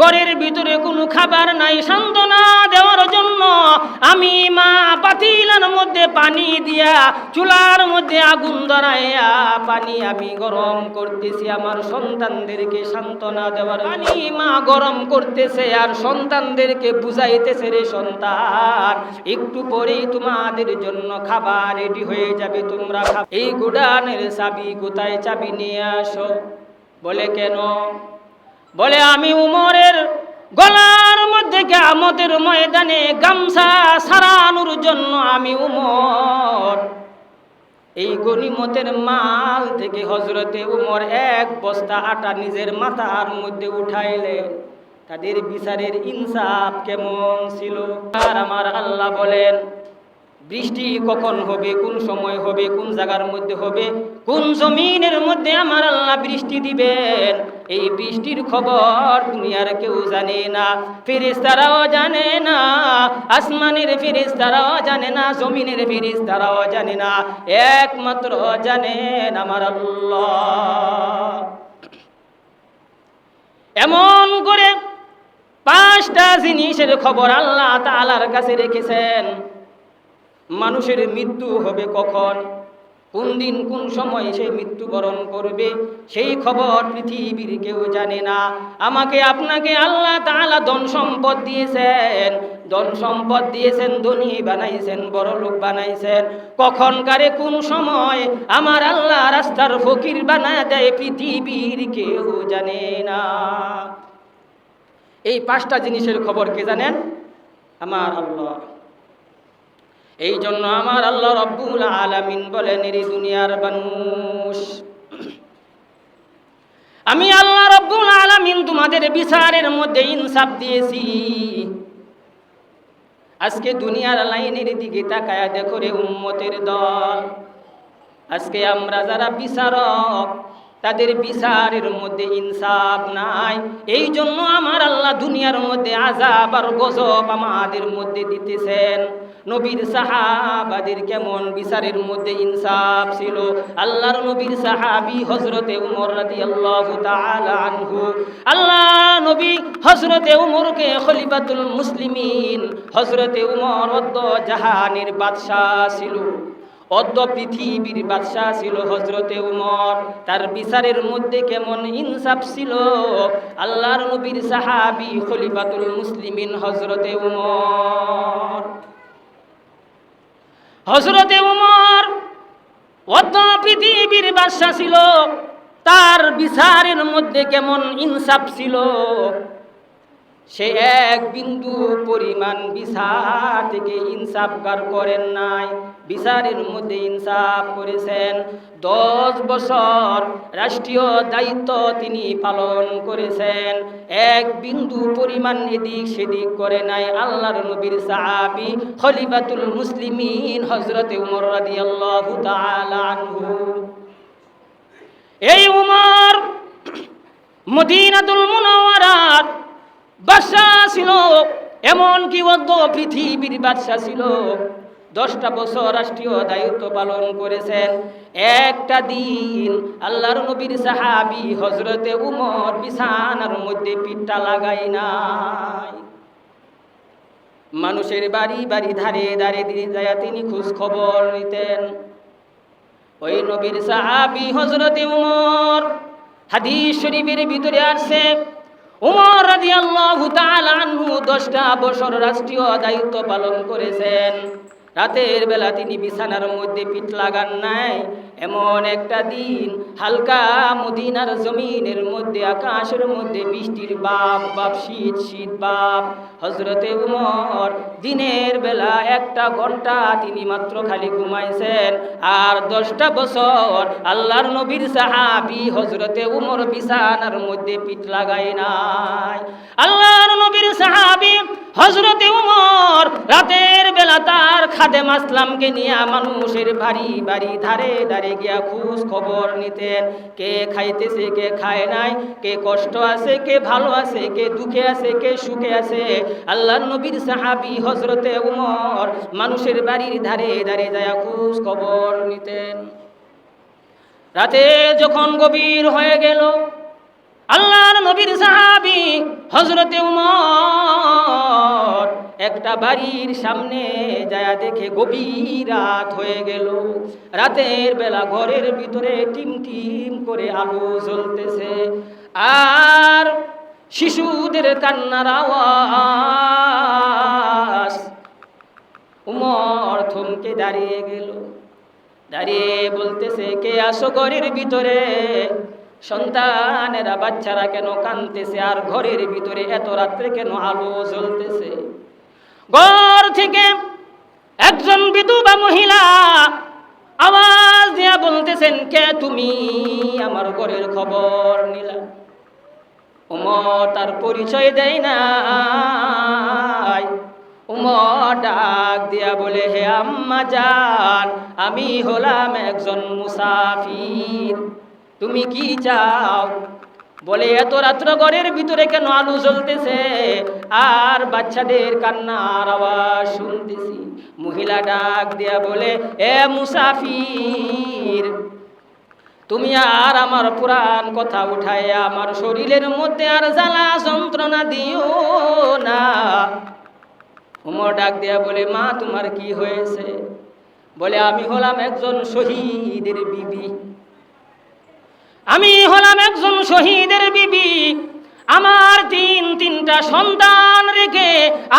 ঘরের ভিতরে কোনো খাবার নাই, সান্ত্বনা দেওয়ার জন্য আমি মা পাতিলার মধ্যে পানি দিয়া, চুলার মধ্যে আগুন ধরাইয়া পানি আমি গরম করতেছি। আমার সন্তানদেরকে সান্ত্বনা দেওয়ার পানি মা গরম করতেছে আর সন্তানদেরকে বুঝাইতেছে রে সন্তান, একটু পরেই তোমাদের জন্য খাবার রেডি হয়ে যাবে, তোমরা এই গুডানের চাবি কোথায়? চাবি নিয়ে আসো। বলে, কেন? বলে, আমি উমরের গলার মধ্যে কেমতের ময়দানে গামছা সারানোর জন্য আমি উমর। এই গনিমতের মাল থেকে হজরতে উমর এক বস্তা আটা নিজের মাথার মধ্যে উঠাইলেন। তাদের বিচারের ইনসাফ কেমন ছিল? আর আমার আল্লাহ বলেন, বৃষ্টি কখন হবে? কোন সময় হবে? কোন জায়গার মধ্যে হবে? কোন জমিনের মধ্যে আমার আল্লাহ বৃষ্টি দিবেন? এই বৃষ্টির খবর দুনিয়ার কেউ জানে না। ফিরিস্তারাও জানে না, আসমানের ফিরিস্তারাও জানে না, জমিনের ফিরিস্তারাও জানে না। একমাত্র জানেন আমার আল্লাহ। এমন করে পাঁচটা জিনিসের খবর আল্লাহ তালার কাছে রেখেছেন। মানুষের মৃত্যু হবে কখন? কোন দিন কোন সময় সে মৃত্যুবরণ করবে, সেই খবর পৃথিবীর কেউ জানে না। আমাকে আপনাকে আল্লাহ তাআলা ধন সম্পদ দিয়েছেন, ধন সম্পদ দিয়েছেন, ধনী বানাইছেন, বড় লোক বানাইছেন। কখন কারে কোন সময় আমার আল্লাহ রাস্তার ফকির বানায় দেয়, পৃথিবীর কেউ জানে না। এই পাঁচটা জিনিসের খবর কে জানেন? আমার আল্লাহ। এই জন্য আমার আল্লাহ রব্বুল আলামিন বলেন, এরি দুনিয়ার মানুষ, আমি আল্লাহ রব্বুল আলামিন তোমাদের বিচারের মধ্যে ইনসাফ দিয়েছি। আজকে দুনিয়ার লাইনের দিকে তাকায়া দেখো রে উম্মতের দল। আজকে আমরা যারা বিচারক, তাদের বিচারের মধ্যে ইনসাফ নাই। এই জন্য আমার আল্লাহ দুনিয়ার মধ্যে আজাব আর গজব আমাদের মধ্যে দিতেছেন। নবীর সাহাবাদের কেমন বিচারের মধ্যে ইনসাফ ছিল? আল্লাহর নবীর সাহাবি হজরতে উমর রাদিয়াল্লাহু তাআলা আনহু। আল্লাহ নবী হজরতে উমরকে খলিফাতুল মুসলিমিন হজরতে উমর অদ্দ জাহানের বাদশাহ ছিল। অদ্য পৃথিবীর বাদশাহ ছিল হজরতে উমর। তার বিচারের মধ্যে কেমন ইনসাফ ছিল? আল্লাহর নবীর সাহাবি খলিফাতুল মুসলিমিন হজরতে উমর। হজরতে উমর অত পৃথিবীর বাদশা ছিল। তার বিচারের মধ্যে কেমন ইনসাফ ছিল? সে এক বিন্দু পরিমাণ বিচার থেকে ইনসাফ কার করেন নাই। বিচারের মধ্যে ইনসাফ করেছেন। দশ বছর রাষ্ট্রীয় দায়িত্ব তিনি পালন করেছেন। এক বিন্দু পরিমাণ এদিক সেদিক করে নাই আল্লাহর নবীর সাহাবি খলিফাতুল মুসলিমিন হজরতে উমর তাআলা আনহু। এই উমর মদিনাতুল মুনাওয়ারাত বাদশাহ ছিল এমন কি অদ্য পৃথিবীর বাদশাহ ছিল। দশটা বছর রাষ্ট্রীয় দায়িত্ব পালন করেছেন। একটা দিন আল্লাহর নবীর সাহাবি হজরতে উমর বিছানার মধ্যে পিঠটা লাগাই নাই। মানুষের বাড়ি বাড়ি ধারে ধারে যায় তিনি খোঁজ খবর নিতেন। ওই নবীর সাহাবি হজরতে উমর হাদিস শরীফের ভিতরে আসছে। উমর রাদিয়াল্লাহু তাআলা আনহু 10টা বছর রাষ্ট্রীয় দায়িত্ব পালন করেছেন। রাতের বেলা তিনি বিছানার মধ্যে পিঠ লাগান নাই। এমন একটা দিন, হালকা মদিনার জমিনের মধ্যে, আকাশের মধ্যে বৃষ্টির বাপ বাপ, শীত শীত বাপ। হজরতে উমর দিনের বেলা একটা ঘণ্টা তিনি মাত্র খালি ঘুমাইছেন। আর দশটা বছর আল্লাহর নবীর সাহাবি হজরতে উমর বিছানার মধ্যে পিঠ লাগাই নাই। আল্লাহর নবীর সাহাবি হজরতে উমর রাতের খাদেম আসলামকে নিয়ে মানুষের বাড়ি বাড়ি ধারে ধারে গিয়া খোঁজ খবর নিতেন। কে খাইতেছে, কে খায় নাই, কে কষ্ট আছে, কে ভালো আছে, কে দুঃখে আছে, কে সুখে আছে। আল্লাহর নবীর সাহাবি হজরতে উমর মানুষের বাড়ির ধারে ধারে যায় খোঁজ খবর নিতেন। রাতে যখন গভীর হয়ে গেল, আল্লাহর নবীর সাহাবি হজরতে উমর একটা বাড়ির সামনে যায় দেখে গভীর রাত হয়ে গেল। রাতের বেলা ঘরের ভিতরে টিম টিম করে আলো জ্বলতেছে। আর শিশুদের কান্নার আওয়াজ উমর থমকে দাঁড়িয়ে গেল। দাঁড়িয়ে বলতেছে, কে আসো ঘরের ভিতরে? সন্তানেরা বাচ্চারা কেন কানতেছে আর ঘরের ভিতরে এত রাত্রে কেন আলো জ্বলতেছে? ঘর থেকে একজন বিধবা মহিলা আওয়াজ দিয়া বলতেছেন, কে তুমি? আমার ঘরের খবর নিলা। উমর তার পরিচয় দেয় না উমর ডাক দিয়া বলে, হে আম্মা জান, আমি হলাম একজন মুসাফির। তুমি কি চাও? বলে, এত রাত্র ঘরের ভিতরে কেন আলু জ্বলতেছে? আর বাচ্চাদের কান্নার আওয়াজ শুনতেছি। মহিলা ডাক দিয়া বলে, এ মুসাফির, তুমি আর আমার পুরাণ কথা উঠায় আমার শরীরের মধ্যে আর জ্বালা যন্ত্রণা দিও না। উমর ডাক দিয়া বলে, মা, তোমার কি হয়েছে? বলে, আমি হলাম একজন শহীদের বিবি। আমি হলাম একজন শহীদের বিবি। আমার তিন, তিনটা সন্তান রেখে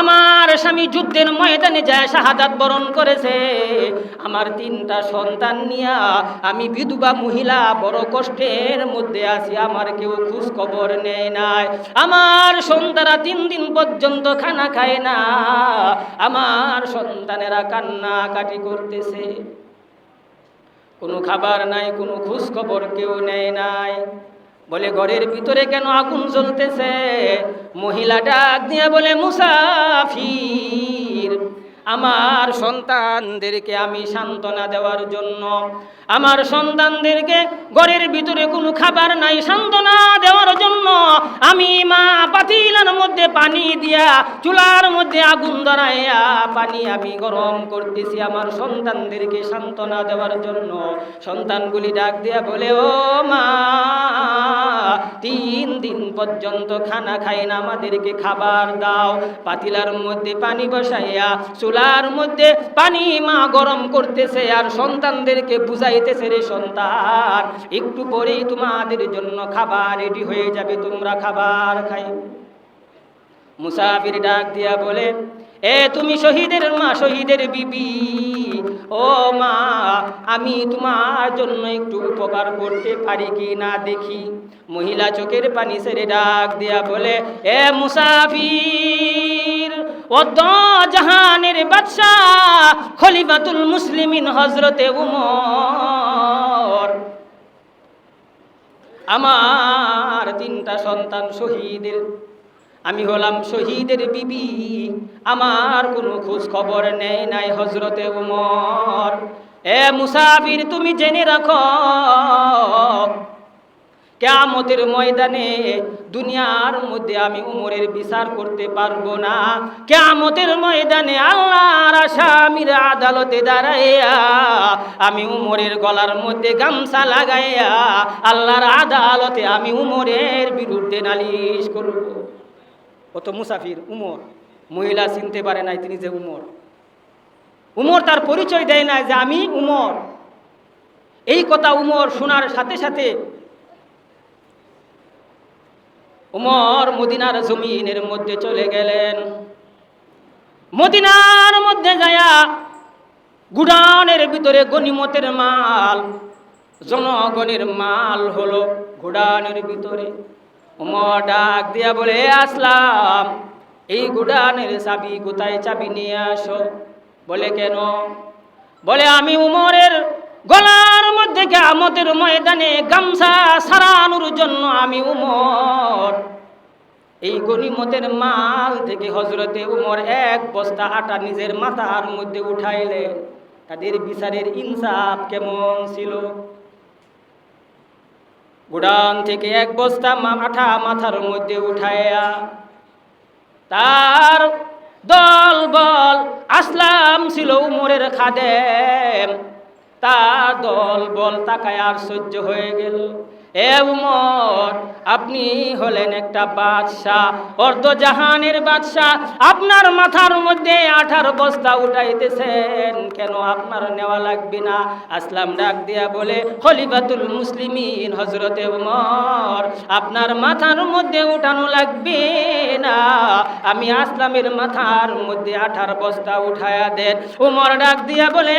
আমার স্বামী যুদ্ধের ময়দানে যায়, শাহাদাত বরণ করেছে। আমার তিনটা সন্তান নিয়া আমি বিধবা মহিলা বড় কষ্টের মধ্যে আছি, আমার কেউ খোঁজ খবর নেয় নাই। আমার সন্তানরা তিন দিন পর্যন্ত খানা খায় না। আমার সন্তানেরা কান্না কাটি করতেছে। কোনো খাবার নাই, কোনো খোঁজ খবর কেউ নেয় নাই। বলে, ঘরের ভিতরে কেন আগুন জ্বলতেছে? মহিলাটা ডাক দিয়ে বলে, মুসাফির। আমার সন্তানদেরকে আমি সান্ত্বনা দেওয়ার জন্য। আমার সন্তানদেরকে ঘরের ভিতরে কোনো খাবার নাই, সান্ত্বনা দেওয়ার জন্য। আমি মা পাতিলার মধ্যে পানি দিয়া, চুলার মধ্যে আগুন ধরাইয়া পানি আমি গরম করতেছি আমার সন্তানদেরকে সান্ত্বনা দেওয়ার জন্য। সন্তানগুলি ডাক দিয়া বলে, ও মা তিন দিন পর্যন্ত খানা খাই না, আমাদেরকে খাবার দাও। পাতিলার মধ্যে পানি বসাইয়া, চুলার মধ্যে পানি মা গরম করতেছে আর সন্তানদেরকে বুঝাইতেছে রে সন্তান, একটু পরেই তোমাদের জন্য খাবার রেডি হয়ে যাবে, তোমরা খাবার খাই। মুসাফির ডাক দিয়া বলে, এ তুমি শহীদের মা, শহীদের বিবি, ও মা, আমি তোমার জন্য একটু উপকার করতে পারি কি না দেখি? মহিলা চোখের পানি ছেড়ে ডাক দিয়া বলে, এ মুসাফির অদ্দ জাহানের বাদশাহ খলিফাতুল মুসলিমিন হজরতে উমর। আমার তিনটা সন্তান শহীদের, আমি হলাম শহীদের বিবি, আমার কোনো খোঁজ খবর নেই নাই হজরতে উমর। এ মুসাফির, তুমি জেনে রাখো কেয়ামতের ময়দানে দুনিয়ার মধ্যে আমি উমরের বিচার করতে পারব না। কেয়ামতের ময়দানে আল্লাহর আসামির আদালতে দাঁড়াইয়া আমি উমরের গলার মধ্যে গামছা লাগাইয়া আল্লাহর আদালতে আমি উমরের বিরুদ্ধে নালিশ করব। ও তো মুসাফির, উমর, মহিলা চিনতে পারে নাই তিনি যে উমর। উমর তার পরিচয় দেয় না যে আমি উমর। এই কথা উমর শোনার সাথে সাথে উমর মদিনার জমিনের মধ্যে চলে গেলেন। মদিনার মধ্যে যায়া গুডানের ভিতরে গনিমতের মাল, জনগণের মাল হলো গুডানের ভিতরে। উমর ডাক দিয়া বলে আসলাম, এই গুডানের চাবি কোথায়? চাবি নিয়ে আসো। বলে, কেন? বলে, আমি উমরের গলার মধ্যে কেমতের ময়দানে গামছা সারানোর জন্য আমি উমর। এই গনিমতের মাল থেকে হজরতে উমর এক বস্তা আটা নিজের মাথার মধ্যে উঠাইলেন। তাদের বিচারের ইনসাফ কেমন ছিল? গুডান থেকে এক বস্তা আঠা মাথার মধ্যে উঠাইয়া তার দল বল আসলাম ছিল উমরের খাদেম। তার দল বল তাকায় আর সহ্য হয়ে গেল। এ উমর, আপনি হলেন একটা বাদশাহ অর্ধ জাহানের বাদশাহ। আপনার মাথার মধ্যে আঠার বস্তা উঠাইতেছেন, কেন আপনার নেওয়া লাগবে না? আসলাম ডাক দিয়া বলে, খলিফাতুল মুসলিমিন হজরতে উমর, আপনার মাথার মধ্যে উঠানো লাগবে না। আমি আসলামের মাথার মধ্যে আঠার বস্তা উঠায়া দেন। উমর ডাক দিয়া বলে